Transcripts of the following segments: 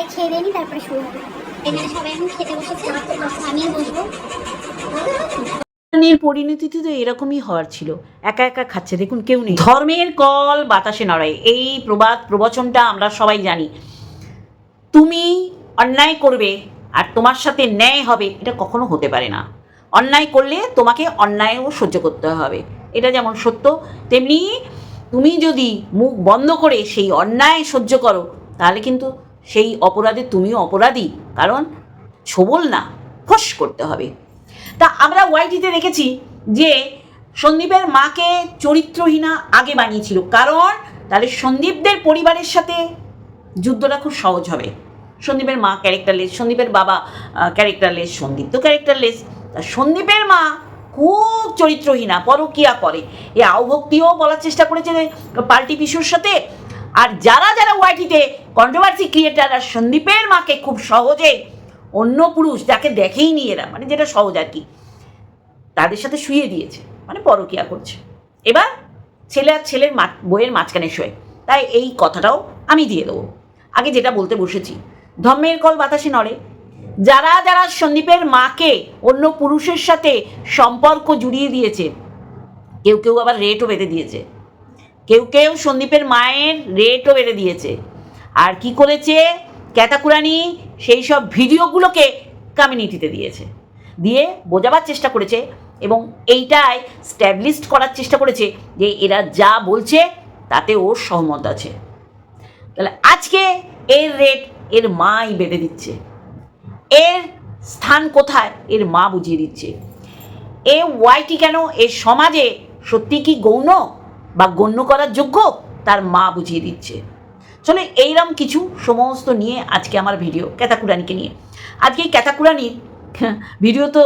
আগে খেয়ে দিয়ে তারপরে শুরু হবে। এখানে সবাই এখন খেতে বসেছে। আমিও বসবো। পরিণতিতে তো এরকমই হওয়ার ছিল। একা একা খাচ্ছে, দেখুন কেউ নেই। ধর্মের কল বাতাসে নড়ায়। এই প্রবাদ, প্রবচনটা আমরা সবাই জানি। তুমি অন্যায় করবে আর তোমার সাথে ন্যায় হবে, এটা কখনো হতে পারে না। অন্যায় করলে তোমাকে অন্যায়ও সহ্য করতে হবে। এটা যেমন সত্য, তেমনি তুমি যদি মুখ বন্ধ করে সেই অন্যায় সহ্য করো, তাহলে কিন্তু সেই অপরাধে তুমিও অপরাধী। কারণ ছবল না, ফস করতে হবে। তা আমরা ওয়াইটিতে দেখেছি যে সন্দীপের মাকে চরিত্রহীনা আগে বানিয়েছিল। কারণ তাহলে সন্দীপদের পরিবারের সাথে যুদ্ধটা খুব সহজ হবে। সন্দীপের মা ক্যারেক্টারলেস, সন্দীপের বাবা ক্যারেক্টারলেস, সন্দীপ তো ক্যারেক্টারলেস। তা সন্দীপের মা খুব চরিত্রহীনা, পরকিয়া করে। এ আউভক্তিও বলার চেষ্টা করেছে পাল্টি পিসুর সাথে আর যারা যারা ওয়াইটিতে কন্ট্রোভার্সি ক্রিয়েটার আর সন্দীপের মাকে খুব সহজে অন্য পুরুষ যাকে দেখেই নি এরা মানে যেটা সহজ আর কি, তাদের সাথে শুয়ে দিয়েছে মানে পরকিয়া করছে। এবার ছেলে আর ছেলের মা বইয়ের মাঝখানে শোয়, তাই এই কথাটাও আমি দিয়ে দেবো। আগে যেটা বলতে বসেছি, ধর্মের কল বাতাসে নড়ে। যারা যারা সন্দীপের মাকে অন্য পুরুষের সাথে সম্পর্ক জুড়িয়ে দিয়েছে, কেউ কেউ আবার রেটও বেঁধে দিয়েছে। কেউ কেউ সন্দীপের মায়ের রেটও বেড়ে দিয়েছে। আর কি করেছে? ক্যাতাকুরানি সেই সব ভিডিওগুলোকে কমিউনিটিতে দিয়েছে। দিয়ে বোঝাবার চেষ্টা করেছে এবং এইটাই স্ট্যাবলিশড করার চেষ্টা করেছে যে এরা যা বলছে তাতে ওর সহমত আছে। তাহলে আজকে এর রেট এর মাই বেঁধে দিচ্ছে। এর স্থান কোথায়? এর মা বুঝিয়ে দিচ্ছে। এ ওয়াইটি কেন? এর সমাজে সত্যি কি গৌণ? বা গণ্য করার যোগ্য তার মা বুঝিয়ে দিচ্ছে। চলে এইরকম কিছু সমস্ত নিয়ে আজকে আমার ভিডিও ক্যাতাকুরানিকে নিয়ে। আজকে এই ক্যাতাকুরানির ভিডিও তো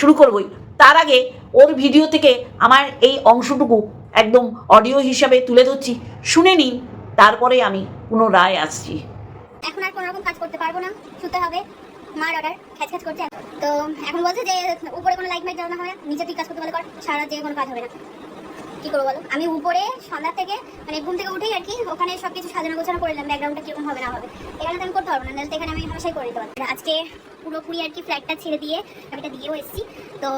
শুরু করবই। তার আগে ওর ভিডিও থেকে আমার এই অংশটুকু একদম অডিও হিসাবে তুলে ধরছি। শুনে নিন, তারপরে আমি পুনরায় আসছি। এখন আর কোনো রকম কাজ করতে পারব না। শুতে হবে। মার অর্ডার খ্যাচ খ্যাচ করছে। তো এখন বলছে যে, উপরে কোনো লাইট মাইট হবে না নিচে তুই কাজ করতে পারলে কর। সারা যে কোনো কাজ হবে না। কি করব বলো? আমি উপরে সন্ধ্যা থেকে মানে ঘুম থেকে উঠেই আর কি ওখানে সব কিছু সাজানো গোছানো করে নিলাম ব্যাকগ্রাউন্ডটা কীরকম হবে না হবে। এখানে আমি করতে পারব না নাহলে এখানে আমি হামেশাই করে দিতে পারব। আজকে পুরোপুরি আর কি ফ্ল্যাটটা ছেড়ে দিয়ে আমি এটা দিয়েও এসেছি। তো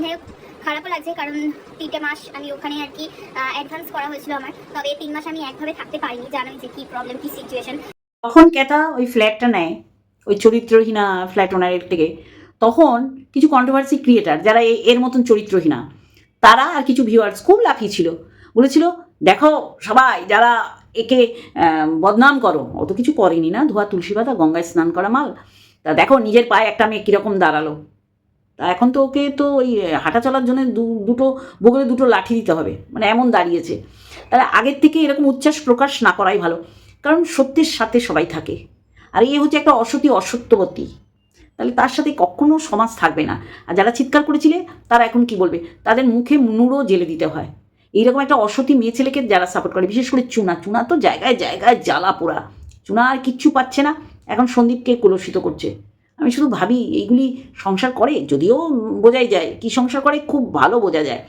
যাই হোক, খারাপও লাগছে কারণ তিনটে মাস আমি ওখানে আর কি অ্যাডভান্স করা হয়েছিল আমার। তবে এই তিন মাস আমি একভাবে থাকতে পারিনি জানোই যে কি প্রবলেম কি সিচুয়েশন তখন ক্যাতা ওই ফ্ল্যাটটা নেয় ওই চরিত্রহীনা ফ্ল্যাট ওনারের থেকে। তখন কিছু কন্ট্রোভার্সি ক্রিয়েটার যারা এর মতন চরিত্রহীনা তারা আর কিছু ভিউয়ার্স খুব লাফিয়েছিল বলেছিল, দেখো সবাই যারা একে বদনাম করো, অত কিছু করেনি না, ধোয়া তুলসী পাতা, গঙ্গায় স্নান করা মাল। তা দেখো নিজের পায়ে একটা মেয়ে কীরকম দাঁড়াল। তা এখন তো ওকে তো ওই হাঁটা চলার জন্য দুটো, বগলে দুটো লাঠি দিতে হবে। মানে এমন দাঁড়িয়েছে। তাহলে আগের থেকে এরকম উচ্ছ্বাস প্রকাশ না করাই ভালো। কারণ সত্যের সাথে সবাই থাকে। আর এই হচ্ছে একটা অসতি অসত্যবতী। তাহলে তার সাথে কখনো সমাজ থাকবে না। আর যারা চিৎকার করেছিলে, তারা এখন কি বলবে? তাদের মুখে নুড়ো জেলে দিতে হয়। এইরকম একটা অসতী মেয়ে ছেলেকে যারা সাপোর্ট করে, বিশেষ করে চুনা। চুনা তো জায়গায় জায়গায় জ্বালা পোড়া। চুনা আর কিচ্ছু পাচ্ছে না। এখন সন্দীপকে কলুষিত করছে। আমি শুধু ভাবি, এইগুলি সংসার করে? যদিও বোঝাই যায়, কি সংসার করে? খুব ভালো বোঝা যায়।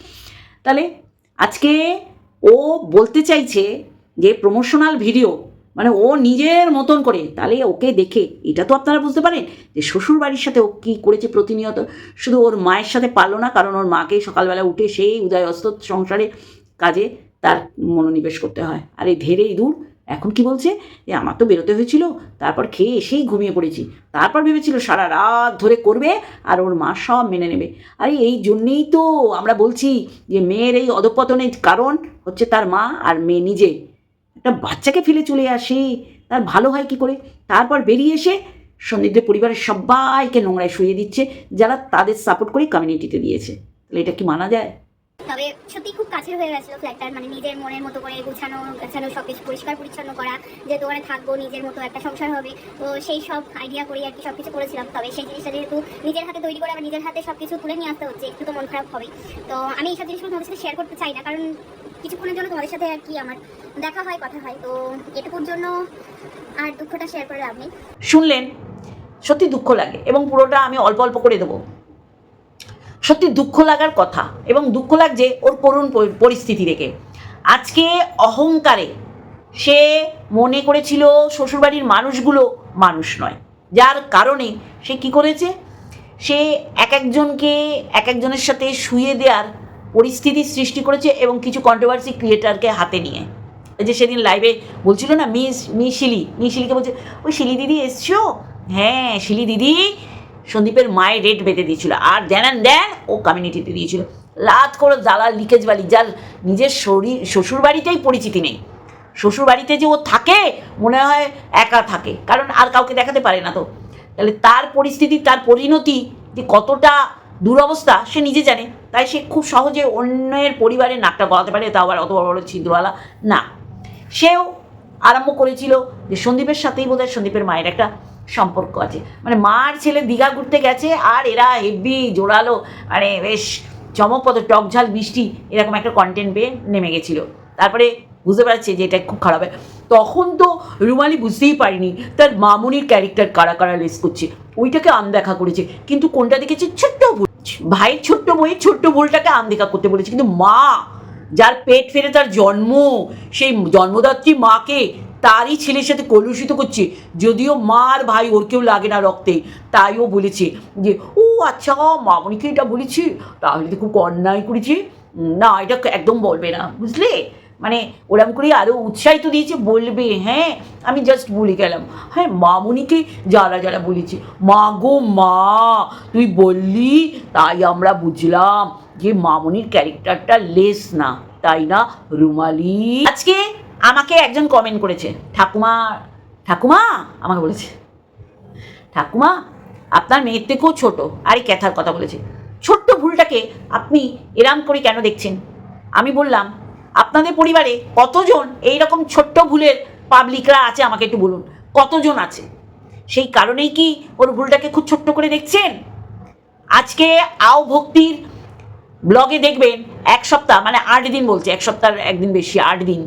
তাহলে আজকে ও বলতে চাইছে যে প্রমোশনাল ভিডিও মানে ও নিজের মতন করে, তাহলে ওকে দেখে, এটা তো আপনারা বুঝতে পারেন যে শ্বশুর বাড়ির সাথে ও কী করেছে প্রতিনিয়ত। শুধু ওর মায়ের সাথে পারল না, কারণ ওর মাকে সকালবেলা উঠে সেই উদয় অস্ত সংসারে কাজে তার মনোনিবেশ করতে হয়। আর এই ধেরেই দূর, এখন কি বলছে? যে আমার তো বেরোতে হয়েছিল, তারপর খেয়ে এসেই ঘুমিয়ে পড়েছি। তারপর ভেবেছিল সারা রাত ধরে করবে আর ওর মা সব মেনে নেবে। আরে এই জন্যেই তো আমরা বলছি যে মেয়ের এই অধপতনের কারণ হচ্ছে তার মা আর মেয়ে নিজে। একটা বাচ্চাকে ফেলে চলে আসে, তার ভালো হয় কি করে? তারপর বেরিয়ে এসে সন্দীপদের পরিবারের সবাইকে নোংরায় শুয়ে দিচ্ছে, যারা তাদের সাপোর্ট করে কমিউনিটিতে দিয়েছে। তাহলে এটা কি মানা যায়? তবে সত্যি খুব কাছের হয়ে গেছিল ফ্ল্যাটটার মানে নিজের মনের মতো করে গুছানো, গাছানো সব কিছু পরিষ্কার পরিচ্ছন্ন করা, যেহেতু ওখানে থাকব, নিজের মতো একটা সংসার হবে, তো সেই সব আইডিয়া করে আর কি সব কিছু করেছিলাম। তবে সেই জিনিসটা যেহেতু নিজের হাতে তৈরি করে আবার নিজের হাতে সব কিছু তুলে নিয়ে আসতে হচ্ছে, একটু তো মন খারাপ হবে তো আমি এই সব জিনিসগুলো তোমাদের সাথে শেয়ার করতে চাই না, কারণ কিছুক্ষণের জন্য তোমাদের সাথে আর কি আমার দেখা হয়, কথা হয়। তো এটুকুর জন্য আর দুঃখটা শেয়ার করে লাভ নেই। শুনলেন, সত্যি দুঃখ লাগে এবং পুরোটা আমি অল্প অল্প করে দেবো। সত্যি দুঃখ লাগার কথা এবং দুঃখ লাগছে ওর করুণ পরিস্থিতি দেখে। আজকে অহংকারে সে মনে করেছিল শ্বশুরবাড়ির মানুষগুলো মানুষ নয়। যার কারণে সে কি করেছে? সে এক একজনকে এক একজনের সাথে শুয়ে দেওয়ার পরিস্থিতি সৃষ্টি করেছে এবং কিছু কন্ট্রোভার্সি ক্রিয়েটারকে হাতে নিয়ে। যে সেদিন লাইভে বলছিল না, মিস মি শিলি মি শিলিকে বলছে, ওই শিলি দিদি এসছো? হ্যাঁ শিলি দিদি সন্দীপের মায়ের রেট বেঁধে দিয়েছিল। আর দেন দেন ও কমিউনিটিতে দিয়েছিল। লাত করে জ্বালার লিকেজ বালি, যার নিজের শরীর, শ্বশুর বাড়িতেই পরিচিতি নেই। শ্বশুর বাড়িতে যে ও থাকে, মনে হয় একা থাকে। কারণ আর কাউকে দেখাতে পারে না তো। তাহলে তার পরিস্থিতি, তার পরিণতি যে কতটা দুরবস্থা, সে নিজে জানে। তাই সে খুব সহজে অন্যের পরিবারের নাকটা গলাতে পারে, তাও আবার অত বড় বড় ছিদ্রওয়ালা না। সেও আরম্ভ করেছিল যে সন্দীপের সাথেই বোধহয় সন্দীপের মায়ের একটা সম্পর্ক আছে। মানে মার ছেলে দীঘা ঘুরতে গেছে আর এরা হেভি জোরালো মানে বেশ চমকপদ টক ঝাল মিষ্টি এরকম একটা কন্টেন্ট পেয়ে নেমে গেছিল। তারপরে বুঝতে পারছে যে এটা খুব খারাপ। তখন তো রুমালি বুঝতেই পারিনি তার মামুনির ক্যারেক্টার কারা কারা লেস করছে। ওইটাকে আনদেখা করেছে, কিন্তু কোনটা দেখেছে? ছোট্ট ভুল। ভাইয়ের ছোট্ট বইয়ের ছোট্ট ভুলটাকে আনদেখা করতে বলেছে। কিন্তু মা, যার পেট ফেরে তার জন্ম, সেই জন্মদাত্রী মাকে তারই ছেলের সাথে কলুষিত করছে। যদিও মার ভাই ওর কেউ লাগে না রক্তে। তাই ও বলেছে যে, ও আচ্ছা মামনিকে এটা বলেছি। তাহলে তো খুব অন্যায় করেছি। না, এটা একদম বলবে না। বুঝলে? মানে ওরম করে আরও উৎসাহিত দিয়েছে, বলবে হ্যাঁ আমি জাস্ট বলে গেলাম। হ্যাঁ মামুনিকে যারা যারা বলেছে, মা গো, মা, তুই বললি, তাই আমরা বুঝলাম যে মামুনির ক্যারেক্টারটা লেস না, তাই না, রুমালি? আজকে আমাকে একজন কমেন্ট করেছে, ঠাকুমা ঠাকুমা, আমাকে বলেছে, ঠাকুমা, আপনার মেয়ের থেকেও ছোট। আর ক্যাথার কথা বলেছে, ছোট্ট ভুলটাকে আপনি এরাম করে কেন দেখছেন? আমি বললাম, আপনাদের পরিবারে কতজন এই রকম ছোট্ট ভুলের পাবলিকরা আছে, আমাকে একটু বলুন? কতজন আছে? সেই কারণেই কি ওর ভুলটাকে খুব ছোট্ট করে দেখছেন? আজকে আও ভক্তির ব্লগে দেখবেন, এক সপ্তাহ মানে আট দিন বলছে, এক সপ্তাহ একদিন বেশি, আট দিন।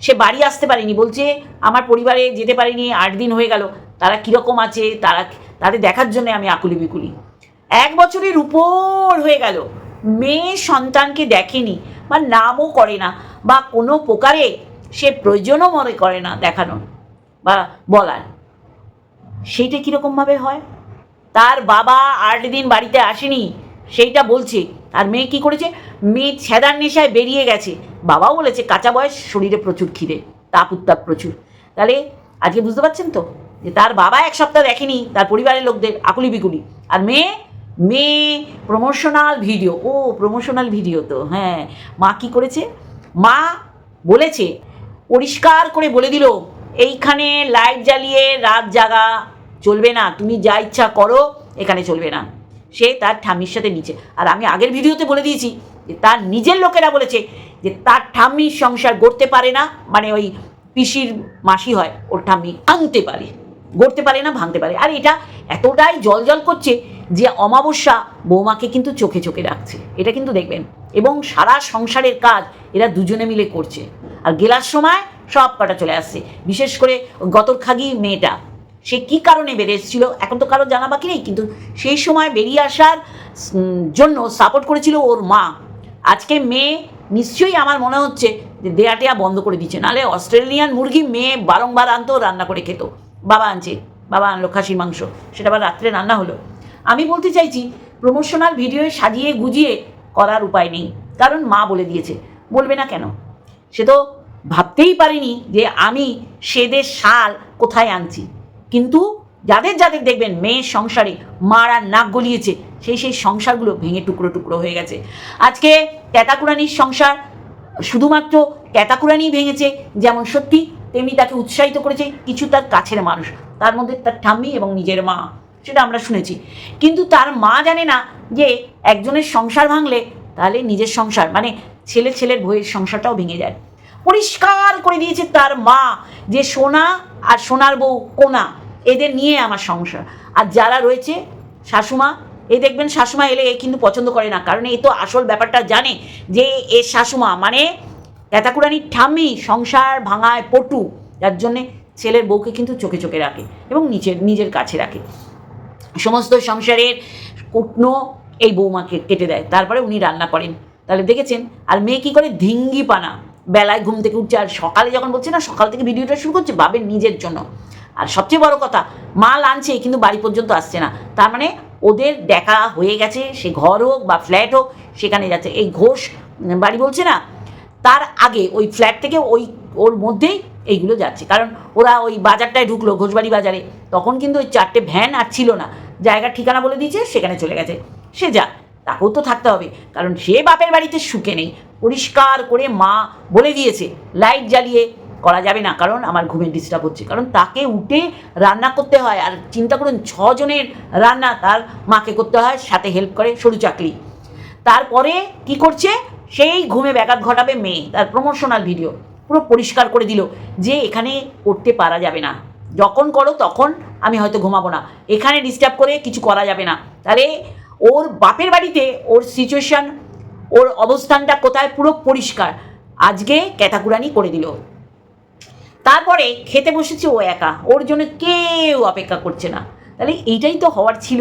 সে বাড়ি আসতে পারেনি। বলছে, আমার পরিবারে যেতে পারিনি, আট দিন হয়ে গেল। তারা কীরকম আছে? তারা তাদের দেখার জন্য আমি আকুলি বিকুলি এক বছরের উপর হয়ে গেল। মেয়ে সন্তানকে দেখেনি, বা নামও করে না, বা কোনো প্রকারে সে প্রয়োজনও মনে করে না দেখানোর, বা বলার। সেইটা কীরকমভাবে হয়? তার বাবা আট দিন বাড়িতে আসেনি সেইটা বলছে। আর মেয়ে কি করেছে? মেয়ে ছেদার নেশায় বেরিয়ে গেছে। বাবাও বলেছে, কাঁচা বয়স, শরীরে প্রচুর খিদে, তাপ উত্তাপ প্রচুর। তাহলে আজকে বুঝতে পারছেন তো? যে তার বাবা এক সপ্তাহ দেখেনি, তার পরিবারের লোকদের আকুলি বিকুলি আর মেয়ে মেয়ে প্রমোশনাল ভিডিও ও প্রমোশনাল ভিডিও তো হ্যাঁ। মা কি করেছে? মা বলেছে, পরিষ্কার করে বলে দিল, এইখানে লাইট জ্বালিয়ে রাত জাগা, চলবে না। তুমি যা ইচ্ছা করো, এখানে চলবে না। সে তার ঠাম্মির সাথে নিচে আর আমি আগের ভিডিওতে বলে দিয়েছি যে তার নিজের লোকেরা বলেছে যে তার ঠাম্মির সংসার গড়তে পারে না মানে ওই পিসির মাসি হয়, ওর ঠাম্মি ভাঙতে পারে। গড়তে পারে না, ভাঙতে পারে। আর এটা এতটাই জল জল করছে যে অমাবস্যা বৌমাকে কিন্তু চোখে চোখে রাখছে। এটা কিন্তু দেখবেন। এবং সারা সংসারের কাজ এরা দুজনে মিলে করছে। আর গেলার সময় সব কটা চলে আসছে। বিশেষ করে গতর খাগি মেয়েটা। সে কি কারণে বেরিয়ে এসেছিল এখন তো কারও জানা বাকি নেই, কিন্তু সেই সময় বেরিয়ে আসার জন্য সাপোর্ট করেছিল ওর মা। আজকে মেয়ে, নিশ্চয়ই আমার মনে হচ্ছে যে দেয়া টেয়া বন্ধ করে দিচ্ছে, নাহলে অস্ট্রেলিয়ান মুরগি মেয়ে বারংবার আনতো, রান্না করে খেত। বাবা আনছে, বাবা আনলো খাসির মাংস, সেটা আবার রাত্রে রান্না হলো। আমি বলতে চাইছি প্রমোশনাল ভিডিও সাজিয়ে গুজিয়ে করার উপায় নেই, কারণ মা বলে দিয়েছে। বলবে না কেন? সে তো ভাবতেই পারিনি যে আমি সেদের শাল কোথায় আনছি। কিন্তু যাদের যাদের দেখবেন মেয়ের সংসারে মারা নাক গলিয়েছে, সেই সেই সংসারগুলো ভেঙে টুকরো টুকরো হয়ে গেছে। আজকে ক্যাতাকুরানির সংসার শুধুমাত্র ক্যাতাকুরানি ভেঙেছে, যেমন সত্যি, তেমনি তাকে উৎসাহিত করেছে কিছু তার কাছের মানুষ, তার মধ্যে তার ঠাম্মি এবং নিজের মা, সেটা আমরা শুনেছি। কিন্তু তার মা জানে না যে একজনের সংসার ভাঙলে তাহলে নিজের সংসার মানে ছেলে ছেলের বইয়ের সংসারটাও ভেঙে যায়। পরিষ্কার করে দিয়েছে তার মা যে সোনা আর সোনার বউ কোনা। এদের নিয়ে আমার সংসার আর যারা রয়েছে, শাশুমা এ দেখবেন শাশুমা এলে এ কিন্তু পছন্দ করে না, কারণ এ তো আসল ব্যাপারটা জানে যে এ শাশুমা মানে ক্যাতাকুরানির ঠাম্মি সংসার ভাঙায় পটু, যার জন্যে ছেলের বউকে কিন্তু চোখে চোখে রাখে এবং নিজের নিজের কাছে রাখে। সমস্ত সংসারের কুটনো এই বৌমাকে কেটে দেয়, তারপরে উনি রান্না করেন। তাহলে দেখেছেন, আর মেয়ে কী করে? ধিঙ্গি পানা বেলায় ঘুম থেকে উঠছে, আর সকালে যখন বলছে না, সকাল থেকে ভিডিওটা শুরু করছে বাবের নিজের জন্য। আর সবচেয়ে বড় কথা মাল আনছে কিন্তু বাড়ি পর্যন্ত আসছে না। তার মানে ওদের দেখা হয়ে গেছে, সে ঘর হোক বা ফ্ল্যাট হোক, সেখানে যাচ্ছে। এই ঘোষ বাড়ি বলছে না, তার আগে ওই ফ্ল্যাট থেকে ওই ওর মধ্যেই এইগুলো যাচ্ছে। কারণ ওরা ওই বাজারটায় ঢুকলো, ঘোষবাড়ি বাজারে। তখন কিন্তু ওই চারটে ভ্যান আর ছিল না। জায়গার ঠিকানা বলে দিয়েছে, সেখানে চলে গেছে। সে যা, তাকেও তো থাকতে হবে। কারণ সে বাপের বাড়িতে সুখে নেই। পরিষ্কার করে মা বলে দিয়েছে, লাইট জ্বালিয়ে করা যাবে না, কারণ আমার ঘুমের ডিস্টার্ব হচ্ছে। কারণ তাকে উঠে রান্না করতে হয়, আর চিন্তা করুন, ছজনের রান্না তার মাকে করতে হয়, সাথে হেল্প করে সরু চাকরি তারপরে কি করছে? সেই ঘুমে ব্যাঘাত ঘটাবে মেয়ে, তার প্রমোশনাল ভিডিও পুরো পরিষ্কার করে দিল যে এখানে করতে পারা যাবে না। যখন করো তখন আমি হয়তো ঘুমাবো না। এখানে ডিস্টার্ব করে কিছু করা যাবে না। তাহলে ওর বাপের বাড়িতে ওর সিচুয়েশন ওর অবস্থানটা কোথায়? পুরো পরিষ্কার। আজকে ক্যাথাকুরানি করে দিল। তারপরে খেতে বসেছে ও একা। ওর জন্য কেউ অপেক্ষা করছে না। তাহলে এইটাই তো হওয়ার ছিল।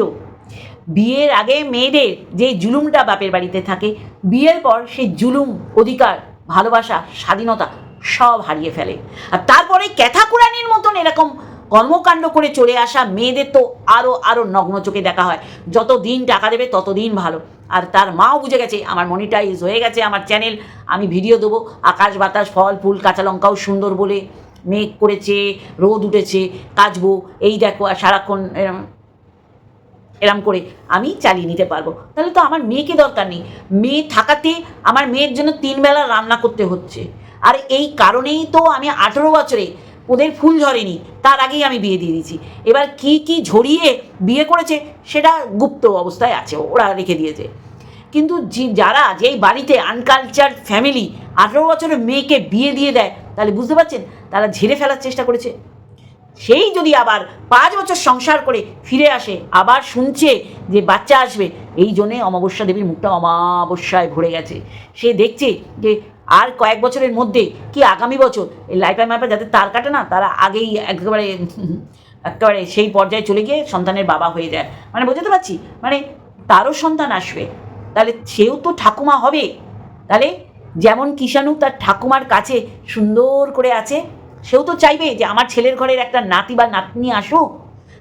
বিয়ের আগে মেয়েদের যে জুলুমটা বাপের বাড়িতে থাকে, বিয়ের পর সেই জুলুম, অধিকার, ভালোবাসা, স্বাধীনতা সব হারিয়ে ফেলে। আর তারপরে ক্যাথাকুরানির মতন এরকম কর্মকাণ্ড করে চলে আসা মেয়েদের তো আরও আরও নগ্ন চোখে দেখা হয়। যত দিন টাকা দেবে, তত দিন ভালো। আর তার মাও বুঝে গেছে, আমার মনিটাইজ হয়ে গেছে আমার চ্যানেল আমি ভিডিও দেবো। আকাশ বাতাস, ফল, ফুল, কাঁচা লঙ্কাও সুন্দর বলে মেঘ করেছে, রোদ উঠেছে, কাচবো, এই দেখো আর সারাক্ষণ এরম এরম করে আমি চালিয়ে নিতে পারব। তাহলে তো আমার মেয়েকে দরকার নেই। মেয়ে থাকাতে আমার মেয়ের জন্য তিন বেলা রান্না করতে হচ্ছে। আর এই কারণেই তো আমি আঠেরো বছরে ওদের ফুল ঝরেনি তার আগেই আমি বিয়ে দিয়ে দিয়েছি। এবার কি কি ঝরিয়ে বিয়ে করেছে সেটা গুপ্ত অবস্থায় আছে, ওরা রেখে দিয়েছে। কিন্তু যারা যেই বাড়িতে আনকালচার ফ্যামিলি আঠেরো বছরের মেয়েকে বিয়ে দিয়ে দেয় তাহলে বুঝতে পারছেন? তারা ঝেড়ে ফেলার চেষ্টা করেছে। সেই যদি আবার পাঁচ বছর সংসার করে ফিরে আসে, আবার শুনছে যে বাচ্চা আসবে, এই জন্যে অমাবস্যা দেবীর মুখটা অমাবস্যায় ভরে গেছে। সে দেখছে যে আর কয়েক বছরের মধ্যে কি আগামী বছর এই লাইফাই মাইফা যাতে তার কাটে না, তারা আগেই একেবারে একেবারে সেই পর্যায়ে চলে গিয়ে সন্তানের বাবা হয়ে যায়। মানে বুঝতে পারছি? মানে তারও সন্তান আসবে। তাহলে সেও তো ঠাকুমা হবে। তাহলে যেমন কিষাণু তার ঠাকুমার কাছে সুন্দর করে আছে, সেও তো চাইবে যে আমার ছেলের ঘরের একটা নাতি বা নাতনি আসুক।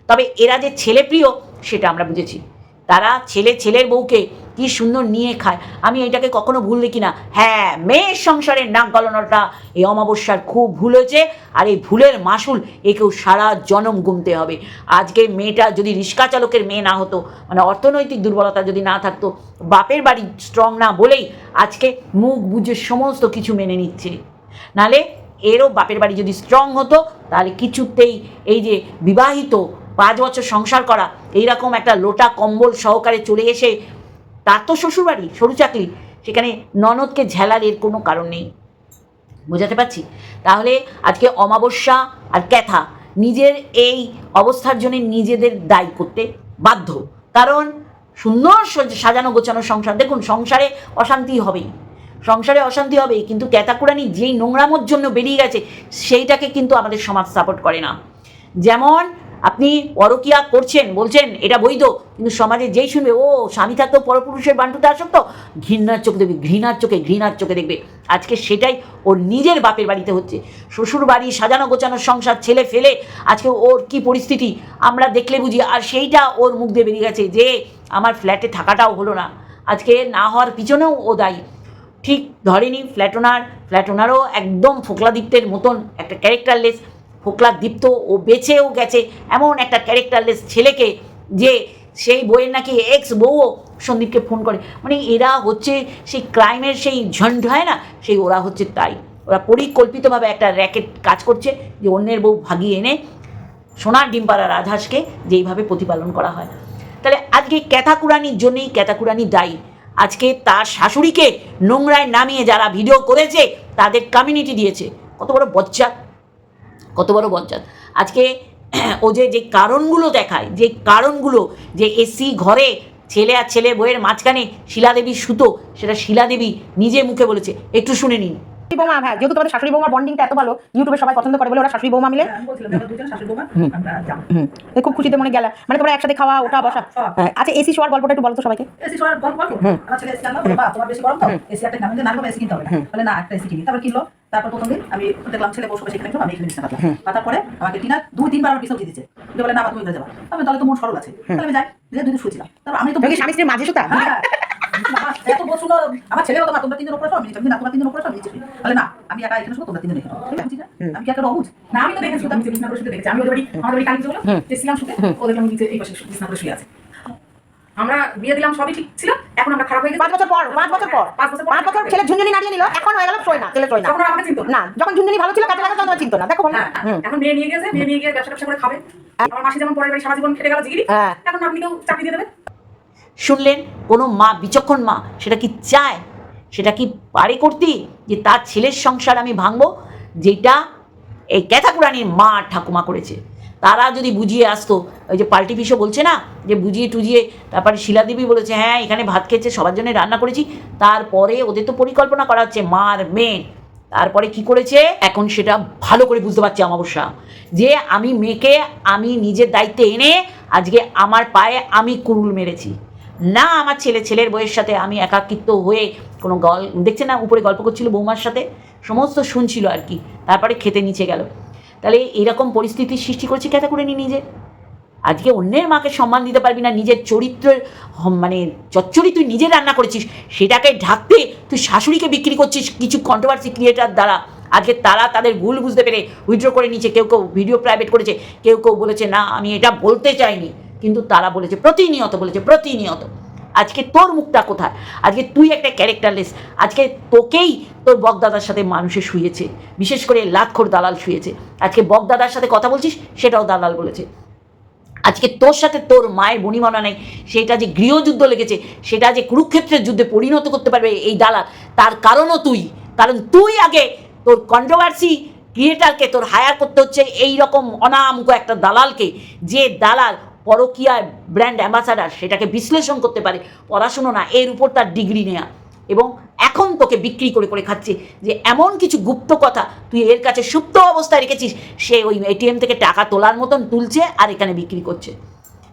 তবে এরা যে ছেলে প্রিয়, সেটা আমরা বুঝেছি। তারা ছেলে, ছেলের বউকে কি সুন্দর নিয়ে খায়? আমি এটাকে কখনো ভুল দেখি না হ্যাঁ মেয়ের সংসারের নাক গলানোটা এই অমাবস্যার খুব ভুল হয়েছে আর এই ভুলের মাসুল একেও সারা জনম গুমতে হবে। আজকে মেয়েটা যদি রিক্সা চালকের মেয়ে না হতো মানে অর্থনৈতিক দুর্বলতা যদি না থাকতো, বাপের বাড়ি স্ট্রং না বলেই আজকে মুখ বুঝে সমস্ত কিছু মেনে নিচ্ছে। নালে এরও বাপের বাড়ি যদি স্ট্রং হতো, তাহলে কিছুতেই এই যে বিবাহিত পাঁচ বছর সংসার করা, এইরকম একটা লোটা কম্বল সহকারে চলে এসে, তার তো শ্বশুরবাড়ি, সরু চাকরি, সেখানে ননদকে ঝেলার এর কোনো কারণ নেই। বোঝাতে পারছি? তাহলে আজকে অমাবস্যা আর ক্যাথা, নিজের এই অবস্থার জন্য নিজেদের দায়ী করতে বাধ্য। কারণ সুন্দর সাজানো গোছানো সংসার, দেখুন সংসারে অশান্তি হবেই। সংসারে অশান্তি হবেই, কিন্তু ক্যাতাকুরানি যেই নোংরামোর জন্য বেরিয়ে গেছে, সেইটাকে কিন্তু আমাদের সমাজ সাপোর্ট করে না। যেমন আপনি পরকিয়া করছেন, বলছেন, এটা বৈধ, কিন্তু সমাজে যেই শুনবে, ও স্বামী থাকতেও পরপুরুষের বান্টুতে আসক্ত, ঘৃণার চোখে দেখবে, ঘৃণার চোখে ঘৃণার চোখে দেখবে। আজকে সেটাই ওর নিজের বাপের বাড়িতে হচ্ছে। শ্বশুর বাড়ি সাজানো গোছানো সংসার ছেলে ফেলে, আজকে ওর কি পরিস্থিতি? আমরা দেখলে বুঝি, আর সেইটা ওর মুখ দিয়ে বেরিয়ে গেছে যে, আমার ফ্ল্যাটে থাকাটাও হলো না। আজকে না হওয়ার পিছনেও ও দায়ী। ঠিক ধরেনি ফ্ল্যাট ফ্ল্যাটোনারও একদম ফোকলাদীপ্তের মতন একটা ক্যারেক্টারলেস ফোকলা দীপ্ত ও বেঁচেও গেছে। এমন একটা ক্যারেক্টারলেস ছেলেকে যে সেই বইয়ের নাকি এক্স বউও সন্দীপকে ফোন করে। মানে এরা হচ্ছে সেই ক্রাইমের সেই ঝন্ড, হয় না? সেই ওরা হচ্ছে তাই। ওরা পরিকল্পিতভাবে একটা র্যাকেট কাজ করছে যে অন্যের বউ ভাগিয়ে এনে সোনার ডিম্পারা রাজহাঁসকে যেইভাবে প্রতিপালন করা হয়। তাহলে আজকে ক্যাথাকুরানির জন্যই ক্যাথাকুরানি দায়ী। আজকে তার শাশুড়িকে নোংরায় নামিয়ে যারা ভিডিও করেছে, তাদের কমিউনিটি দিয়েছে। কত বড় বজ্জাত। কত বড় বজ্জাত। আজকে ও যে যে কারণগুলো দেখায় যে কারণগুলো যে এসি ঘরে ছেলে আর ছেলে বইয়ের মাঝখানে শিলাদেবী সুতো সেটা শিলাদেবী নিজে মুখে বলেছে। একটু শুনে নিন। শাশুড়ি বৌমা হ্যাঁ যেহেতু তোমাদের শাশুড়ি বৌমা বন্ডিংটা এত ভালো ইউটিউবে সবাই পছন্দ করে বলে ওরা শাশুড়ি বৌমা মিলে। হ্যাঁ, আমি বলছিলাম আমরা দুজন শাশুড়ি বৌমা আমরা যাব। হুম খুব খুশিতে মনে গেলা। মানে তোমরা একসাথে খাওয়া ওঠা বসা। হ্যাঁ, আচ্ছা এসি শোয়ার গল্পটা একটু বলো তো সবাইকে। এসি শোয়ার গল্প আমার ছেলে এসি আনলো বা তোমার বেশি গরম তো? এসি একটা নামে না এসি কিনতে হবে। না একটা এসি কিনি। তারপর কিনলো তারপর প্রথম দিন আমি দেখলাম ছেলে বসে সেখানে আমি এখানে বিছানা পাতলাম পাতার পরে আমাকে টিনা দুই তিনবার আমার পিছনে দিচ্ছে দিয়ে বলে না তুমি ঘরে যাবা। আমি তাহলে তো মন সরল আছে। তাহলে আমি যাই যে দুদিন শুয়েছিলাম তারপর আমি তো কি স্বামী স্ত্রীর মাঝে সুতা হ্যাঁ, এত বড় সুন্দর আমার ছেলে তোমার তোমরা তিনজন উপরে আমি না তোমরা তিনজন উপরে আমি নিচে। তাহলে না আমি একা এখানে শুবো তোমরা তিনজন এখানে। আমি কি একটা রহুজ না আমি তো দেখেছি আমি যে বিছনা করে শুতে দেখেছি। আমি ওদের বাড়ি আমাদের বাড়ি কালী পুজো যে ছিলাম শুতে ওদেরকে আমি নিচে এই পাশে বিছনা করে শুয়ে আছে। আমরা বিয়ে দিলাম সবই ঠিক ছিল এখন আমরা খারাপ হয়ে গেছি। পাঁচ বছর পর পাঁচ বছর পর। পাঁচ বছর পর পাঁচ বছর ছেলে ঝুনঝুনি নাড়িয়ে নিল এখন হয়ে গেল শোয় না ছেলে শোয় না তখন আমাকে চিনতো। না যখন ঝুনঝুনি ভালো ছিল কাজে লাগা তখন চিন্তা না দেখো। ভালো হ্যাঁ এখন মেয়ে নিয়ে গেছে মেয়ে নিয়ে গিয়ে ব্যবসা ব্যবসা করে খাবে। আমার মাসি যেমন পরের বাড়ি সারা জীবন খেটে গেল জিগিরি হ্যাঁ। এখন আপনি কেউ চাকরি দিয়ে দেবেন? শুনলেন কোনো মা বিচক্ষণ মা সেটা কি চায়? সেটা কি পারে করতে যে তার ছেলের সংসার আমি ভাঙবো? যেটা এই ক্যাথাকুরানির মা ঠাকুমা করেছে। তারা যদি বুঝিয়ে আসতো, ওই যে পাল্টি পিসো বলছে না, যে বুঝিয়ে টুজিয়ে তারপরে শিলাদেবী বলেছে হ্যাঁ এখানে ভাত খেয়েছে, সবার জন্য রান্না করেছি। তারপরে ওদের তো পরিকল্পনা করা হচ্ছে, মার মেয়ের তারপরে কি করেছে? এখন সেটা ভালো করে বুঝতে পারছি অমাবস্যা। যে আমি মেয়েকে আমি নিজের দায়িত্বে এনে আজকে আমার পায়ে আমি কুরুল মেরেছি। না, আমার ছেলে, ছেলের বইয়ের সাথে আমি একাকিত্ব হয়ে কোনো গল দেখছে না, উপরে গল্প করছিল বৌমার সাথে? সমস্ত শুনছিল আর কি। তারপরে খেতে নিচে গেল। তাহলে এরকম পরিস্থিতির সৃষ্টি করেছে নি নিজে। আজকে অন্যের মাকে সম্মান দিতে পারবি না, নিজের চরিত্রের মানে চচ্চড়ি তুই নিজে রান্না করেছিস, সেটাকে ঢাকতে তুই শাশুড়িকে বিক্রি করছিস কিছু কন্ট্রোভার্সি ক্রিয়েটার দ্বারা। আজকে তারা তাদের ভুল বুঝতে পেরে উইথড্র করে নিচ্ছে কেউ কেউ ভিডিও প্রাইভেট করেছে, কেউ কেউ বলেছে, না, আমি এটা বলতে চাইনি। কিন্তু তারা বলেছে, প্রতিনিয়ত বলেছে, প্রতিনিয়ত। আজকে তোর মুখটা কোথায়? আজকে তুই একটা ক্যারেক্টারলেস আজকে তোকেই তোর বকদাদার সাথে মানুষে শুয়েছে। বিশেষ করে লাতখোর দালাল শুয়েছে। আজকে বকদাদার সাথে কথা বলছিস, সেটাও দালাল বলেছে। আজকে তোর সাথে তোর মায়ের বনিমনা নেই। সেটা যে গৃহযুদ্ধ লেগেছে, সেটা যে কুরুক্ষেত্রের যুদ্ধে পরিণত করতে পারবে এই দালাল, তার কারণও তুই। কারণ তুই আগে তোর কন্ট্রোভার্সি ক্রিয়েটারকে তোর হায়ার করতে হচ্ছে এই রকম অনামুখ একটা দালালকে, যে দালাল পরকীয়ার ব্র্যান্ড অ্যাম্বাসাডার সেটাকে বিশ্লেষণ করতে পারে, পড়াশুনো না, এর উপর তার ডিগ্রি নেয়া। এবং এখন তোকে বিক্রি করে করে খাচ্ছে যে এমন কিছু গুপ্ত কথা তুই এর কাছে সুপ্ত অবস্থায় রেখেছিস, সে ওই এটিএম থেকে টাকা তোলার মতন তুলছে আর এখানে বিক্রি করছে।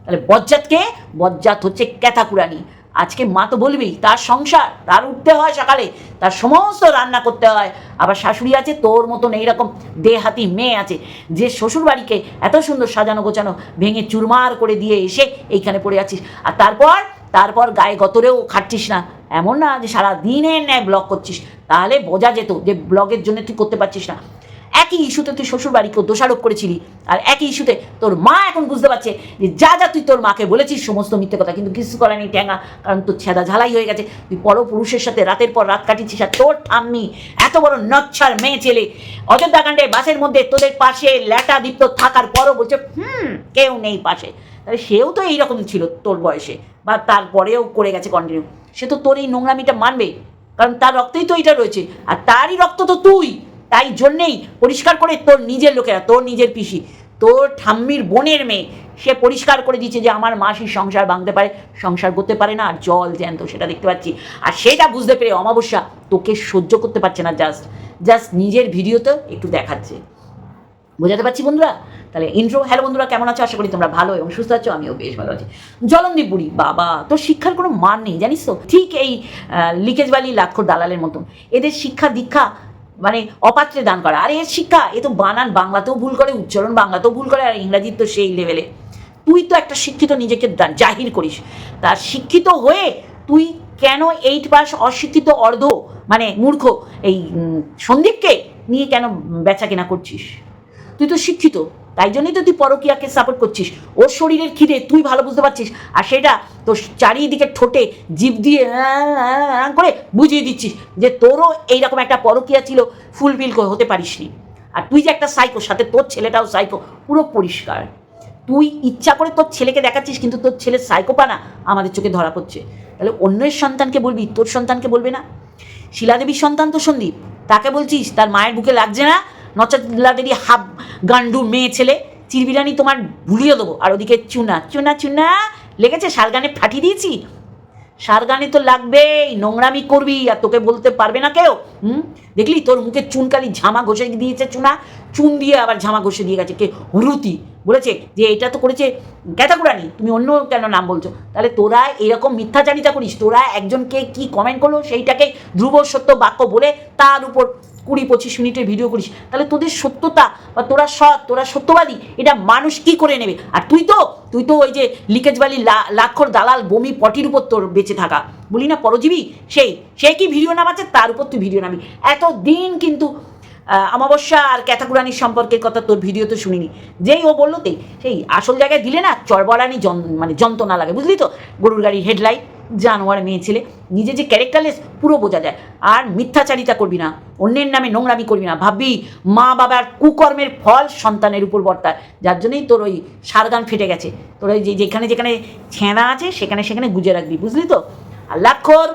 তাহলে বজ্জাতকে, বজ্জাত হচ্ছে ক্যাথাকুরানি। আজকে মা তো বলবেই, তার সংসার, তার উঠতে হয় সকালে, তার সমস্ত রান্না করতে হয়। আবার শাশুড়ি আছে, তোর মতন এইরকম দেহাতি মেয়ে আছে, যে শ্বশুরবাড়িকে এত সুন্দর সাজানো গোছানো, ভেঙে চুরমার করে দিয়ে এসে এইখানে পড়ে আছিস। আর তারপর তারপর গায়ে গতরেও খাটছিস না। এমন না যে সারা দিনের ন্যায় ব্লগ করছিস। তাহলে বোঝা যেত যে ব্লগের জন্য তুই করতে পারছিস না। একই ইস্যুতে তুই শ্বশুর বাড়িকেও দোষারোপ করেছিলি। আর একই ইস্যুতে তোর মা এখন বুঝতে পারছে যে যা যা তুই তোর মাকে বলেছিস সমস্ত মিথ্যে কথা, কিন্তু কিছু করা নেই ট্যাঙা, কারণ তোর ছেদা ঝালাই হয়ে গেছে। তুই পরপুরুষের সাথে রাতের পর রাত কাটিয়েছিস আর তোর ঠাম্মি, এত বড় নচ্ছার মেয়ে ছেলে। অযোধ্যা কাণ্ডে বাসের মধ্যে তোদের পাশে ল্যাটা দীপ্ত থাকার পরও বলছে, হুম, কেউ নেই পাশে। তাহলে সেও তো এইরকম ছিল তোর বয়সে, বা তারপরেও করে গেছে কন্টিনিউ সে তো তোর এই নোংরামিটা মানবে, কারণ তার রক্তেই তো এটা রয়েছে, আর তারই রক্ত তো তুই। তাই জন্যেই পরিষ্কার করে তোর নিজের লোকেরা, তোর নিজের পিসি, তোর ঠাম্মির বোনের মেয়ে, সে পরিষ্কার করে দিচ্ছে যে আমার মাসির সংসার ভাঙতে পারে, সংসার করতে পারে না, আর জল জ্যান্ত সেটা দেখতে পাচ্ছি। আর সেটা বুঝতে পেরে অমাবস্যা তোকে সহ্য করতে পারছে না জাস্ট জাস্ট নিজের ভিডিওতে একটু দেখাচ্ছে। বোঝাতে পারছি বন্ধুরা? তাহলে ইন্ট্রো হ্যালো বন্ধুরা, কেমন আছো? আশা করি তোমরা ভালো এবং সুস্থ আছো, আমিও বেশ ভালো আছি। জলন্দীপ বুড়ি, বাবা, তোর শিক্ষার কোনো মান নেই, জানিস তো? ঠিক এই লিকেজ বালি লাক্ষর দালালের মতন। এদের শিক্ষা দীক্ষা মানে অপাত্রে দান করা। আরে এর শিক্ষা, এ তো বানান, বাংলাতেও ভুল করে, উচ্চারণ বাংলাতেও ভুল করে, আর ইংরাজির তো সেই লেভেলে। তুই তো একটা শিক্ষিত নিজেকে জাহির করিস। তার শিক্ষিত হয়ে তুই কেন এইট পাস অশিক্ষিত অর্ধ মানে মূর্খ, এই সন্দীপকে নিয়ে কেন বেচা কেনা করছিস? তুই তো শিক্ষিত। তাই জন্যই তো তুই পরকিয়াকে সাপোর্ট করছিস। ওর শরীরের খিদে তুই ভালো বুঝতে পারছিস। আর সেটা তোর চারিদিকে ঠোঁটে জিভ দিয়ে আঁ, আঁ, আঁ করে বুঝিয়ে দিচ্ছিস যে তোরও এইরকম একটা পরকিয়া ছিল ফুলফিল হতে পারিসনি। আর তুই যে একটা সাইকো সাথে তোর ছেলেটাও সাইকো পুরো পরিষ্কার। তুই ইচ্ছা করে তোর ছেলেকে দেখাচ্ছিস কিন্তু তোর ছেলের সাইকোপানা আমাদের চোখে ধরা পড়ছে। তাহলে অন্যের সন্তানকে বলবি তোর সন্তানকে বলবে না? শিলাদেবীর সন্তান তো সন্দীপ তাকে বলছিস তার মায়ের বুকে লাগছে না নচাদেরই হাফ গান্ডু মেয়ে ছেলে, চিরবিরানি তোমার ভুলিয়ে দেবো। আর ওদিকে চুনা চুনা চুনা, লেগেছে, শালগানে ফাটিয়ে দিয়েছি। সারগানে তো লাগবেই, নোংরামি করবি, আর তোকে বলতে পারবে না কেউ। হুম? দেখলি, তোর মুখে চুনকালি ঝামা ঘষে দিয়েছে চুনা, চুন দিয়ে আবার ঝামা ঘষে দিয়ে গেছে, কে? হুরুতি বলেছে যে এটা তো করেছে ক্যাটাকুরানি তুমি অন্য কেন নাম বলছো? তাহলে তোরা এরকম মিথ্যাচারিতা করিস, তোরা একজনকে কি কমেন্ট করল, সেইটাকে ধ্রুব সত্য বাক্য বলে তার উপর কুড়ি, পঁচিশ মিনিটের ভিডিও করিস। তাহলে তোদের সত্যতা বা তোরা সৎ, তোরা সত্যবাদী, এটা মানুষ কি করে নেবে? আর তুই তো তুই তো ওই যে লিকেজ বালি লাক্ষর দালাল বমি পটির উপর তোর বেঁচে থাকা। বলি না পরজীবী, সেই, সে কি ভিডিও নামাচ্ছে? তার উপর তুই ভিডিও নামি। এত দিন কিন্তু অমাবস্যা আর ক্যাথাকুরানির সম্পর্কের কথা তোর ভিডিও তো শুনিনি। যেই ও বলল তেই সেই আসল জায়গায় দিলে না চরবরানি মানে যন্ত্রণা লাগে। বুঝলি তো? গরুর গাড়ির হেডলাইট জানোয়ার মেয়ে ছেলে, নিজে যে ক্যারেক্টারলেস পুরো বোঝা যায়। আর মিথ্যাচারিতা করবি না, অন্যের নামে নোংরামি করবি না, ভাববি মা বাবার কুকর্মের ফল সন্তানের উপর বর্তায়। যার জন্যই তোর ওই সারগান ফেটে গেছে। তোর ওই যেখানে যেখানে ছেঁড়া আছে, সেখানে সেখানে গুজে রাখবি, বুঝলি তো? আর লাক্ষর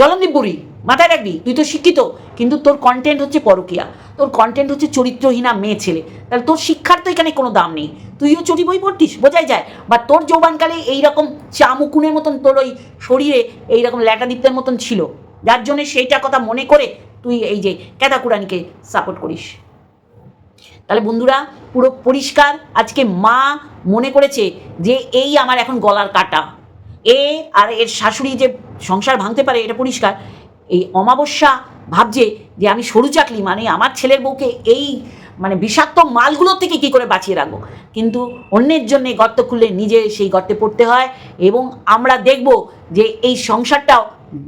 জলন্দীপ বুড়ি, মাথায় রাখবি, তুই তো শিক্ষিত, কিন্তু তোর কন্টেন্ট হচ্ছে পরকিয়া। তোর কন্টেন্ট হচ্ছে চরিত্রহীনা মেয়ে ছেলে। তাহলে তোর শিক্ষার তো এখানে কোনো দাম নেই। তুইও চটি বই পড়তিস, বোঝাই যায়। বা তোর যৌবানকালে এইরকম চামুকুনের মতন তোর ওই শরীরে এইরকম ল্যাটাদীপ্তের মতন ছিল। যার জন্য সেইটা কথা মনে করে তুই এই যে ক্যাতাকুরানিকে সাপোর্ট করিস। তাহলে বন্ধুরা, পুরো পরিষ্কার। আজকে মা মনে করেছে যে এই আমার এখন গলার কাটা। এ আর এর শাশুড়ি যে সংসার ভাঙতে পারে, এটা পরিষ্কার। এই অমাবস্যা ভাবছে যে আমি সরু চাকলি মানে আমার ছেলের বউকে এই মানে বিষাক্ত মালগুলোর থেকে কী করে বাঁচিয়ে রাখব? কিন্তু অন্যের জন্যে গর্ত খুললে নিজে সেই গর্তে পড়তে হয় এবং আমরা দেখব যে এই সংসারটাও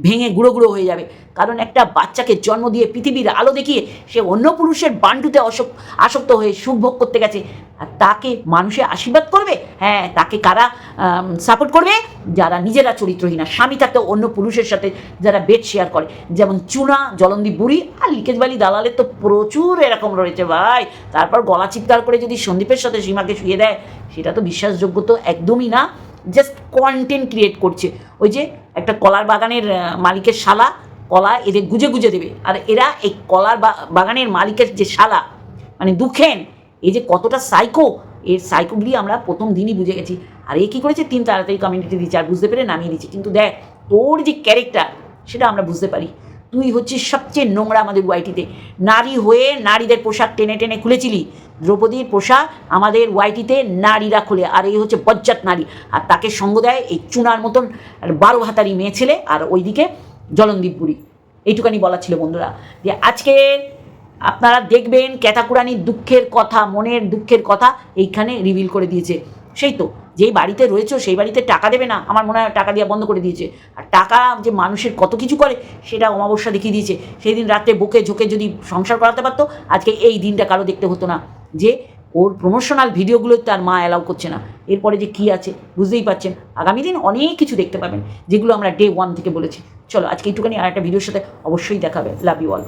ভেঙে গুঁড়ো গুঁড়ো হয়ে যাবে। কারণ একটা বাচ্চাকে জন্ম দিয়ে পৃথিবীর আলো দেখিয়ে সে অন্য পুরুষের বান্ডুতে অসক আসক্ত হয়ে সুখ ভোগ করতে গেছে। আর তাকে মানুষে আশীর্বাদ করবে? হ্যাঁ তাকে কারা সাপোর্ট করবে? যারা নিজেরা চরিত্রহীনা। স্বামী থাকতে অন্য পুরুষের সাথে যারা বেড শেয়ার করে। যেমন চুনা জলন্দি বুড়ি আর লিকেজ বালি দালালের তো প্রচুর এরকম রয়েছে ভাই। তারপর গলা চিৎকার করে যদি সন্দীপের সাথে সীমাকে শুয়ে দেয়, সেটা তো বিশ্বাসযোগ্য তো একদমই না। জাস্ট কন্টেন্ট ক্রিয়েট করছে। ওই যে একটা কলার বাগানের মালিকের শালা, কলা এদের গুজে গুজে দেবে। আর এরা এই কলার বাগানের মালিকের যে শালা মানে দুখেন, এই যে কতটা সাইকো এর সাইকোগুলি আমরা প্রথম দিনই বুঝে গেছি। আর এ কী করেছে? তিন তাড়াতাড়ি কমিউনিটি আর বুঝতে পেরে নামিয়ে দিচ্ছে কিন্তু দেখ, তোর যে ক্যারেক্টার সেটা আমরা বুঝতে পারি। তুই হচ্ছিস সবচেয়ে নোংরা আমাদের ওয়াইটিতে নারী হয়ে নারীদের পোশাক টেনে টেনে খুলেছিলি। দ্রৌপদীর পোশাক আমাদের ওয়াইটিতে নারীরা খুলে। আর এই হচ্ছে বজ্জাত নারী। আর তাকে সঙ্গ দেয় এই চুনার মতন বারো হাতারি মেয়ে ছেলে আর ওইদিকে জলন্দীপ এইটুকানি বলা ছিল বন্ধুরা। যে আজকে আপনারা দেখবেন ক্যাতাকুরানির দুঃখের কথা, মনের দুঃখের কথা এইখানে রিভিল করে দিয়েছে। সেই তো, যেই বাড়িতে রয়েছে সেই বাড়িতে টাকা দেবে না, আমার মনে হয় টাকা দেওয়া বন্ধ করে দিয়েছে। আর টাকা যে মানুষের কত কিছু করে, সেটা অমাবস্যা দেখিয়ে দিয়েছে। সেই দিন রাত্রে বুকে ঝোঁকে যদি সংসার করাতে পারতো, আজকে এই দিনটা কারও দেখতে হতো না। যে ওর প্রমোশনাল ভিডিওগুলো তার মা অ্যালাউ করছে না। এরপরে যে কী আছে, বুঝতেই পারছেন। আগামী দিন অনেক কিছু দেখতে পাবেন, যেগুলো আমরা ডে ওয়ান থেকে বলেছি। চলো, আজকে একটুখানি আর একটা ভিডিওর সাথে অবশ্যই দেখাবে। Love you all